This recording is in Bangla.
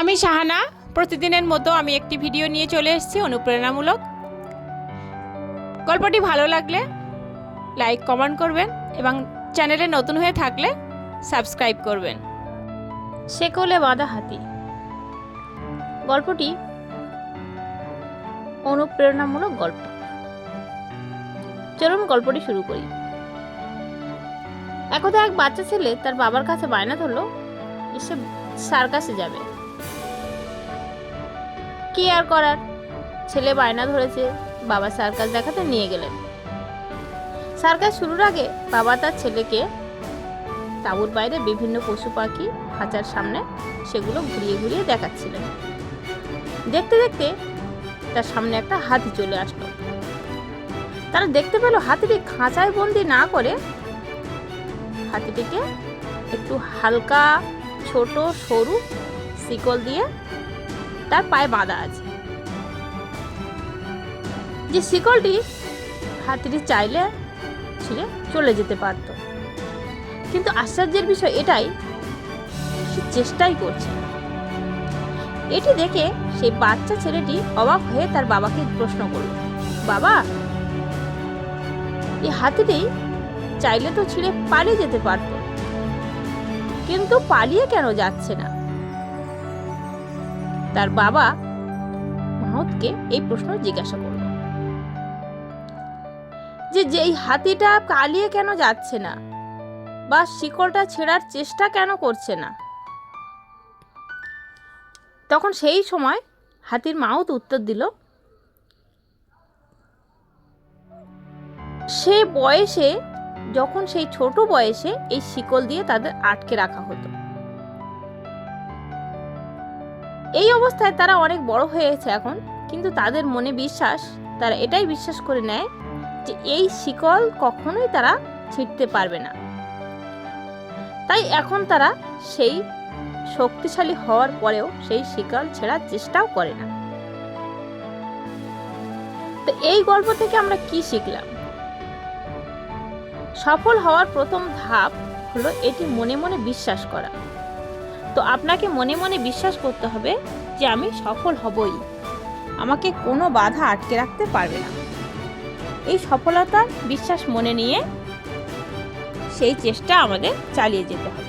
আমি শাহানা। প্রতিদিনের মতো আমি একটি ভিডিও নিয়ে চলে এসেছি, অনুপ্রেরণামূলক। গল্পটি ভালো লাগলে লাইক, কমেন্ট করবেন এবং চ্যানেলে নতুন হয়ে থাকলে সাবস্ক্রাইব করবেন। শেকলে বাঁধা হাতি। গল্পটি অনুপ্রেরণামূলক গল্প। চলুন গল্পটি শুরু করি। একদা এক বাচ্চা ছেলে তার বাবার কাছে বায়না ধরলো সে সার্কাসে যাবে। কি আর করার? ছেলে বায়না ধরেছে, বাবা সার্কাস দেখাতে নিয়ে গেলেন। সার্কাস শুরুর আগে বাবা তার ছেলেকে তাঁবুর বাইরে বিভিন্ন পশু পাখি খাঁচার সামনে সেগুলো ঘুরিয়ে ঘুরিয়ে দেখাচ্ছিলেন। দেখতে দেখতে তার সামনে একটা হাতি চলে আসলো। তারা দেখতে পেল হাতিটি খাঁচায় বন্দি না করে হাতিটিকে একটু হালকা, ছোট, সরু শিকল দিয়ে তার পায়ে বাঁধা আছে। যে শিকলটি হাতিটি চাইলে ছিঁড়ে চলে যেতে পারতো। কিন্তু আশ্চর্যের বিষয় এটাই, সে চেষ্টাই করছে। এটি দেখে সেই বাচ্চা ছেলেটি অবাক হয়ে তার বাবাকে প্রশ্ন করল, বাবা এই হাতিটি চাইলে তো ছিঁড়ে পালিয়ে যেতে পারত। কিন্তু পালিয়ে কেন যাচ্ছে না? তার বাবা মাহতকে এই প্রশ্ন জিজ্ঞাসা করল। যে যেই হাতিটা কালিয়ে কেন যাচ্ছে না? বা শিকলটা ছেঁড়ার চেষ্টা কেন করছে না? তখন সেই সময় হাতির মাউত উত্তর দিল, সে বয়সে, যখন সেই ছোট বয়সে এই শিকল দিয়ে তাদের আটকে রাখা হতো। এই অবস্থায় তারা অনেক বড় হয়েছে এখন, কিন্তু তাদের মনে বিশ্বাস, তারা এটাই বিশ্বাস করে নেয় যে এই শিকল কখনোই তারা ছিঁড়তে পারবে না। তাই এখন তারা সেই শক্তিশালী হওয়ার পরেও সেই শিকল ছেঁড়ার চেষ্টাও করে না। তো এই গল্প থেকে আমরা কি শিখলাম? সফল হওয়ার প্রথম ধাপ হলো এটি মনে মনে বিশ্বাস করা। তো আপনাকে মনে মনে বিশ্বাস করতে হবে যে আমি সফল হবই। আমাকে কোনো বাধা আটকে রাখতে পারবে না। এই সফলতার বিশ্বাস মনে নিয়ে সেই চেষ্টা আমাদের চালিয়ে যেতে হবে।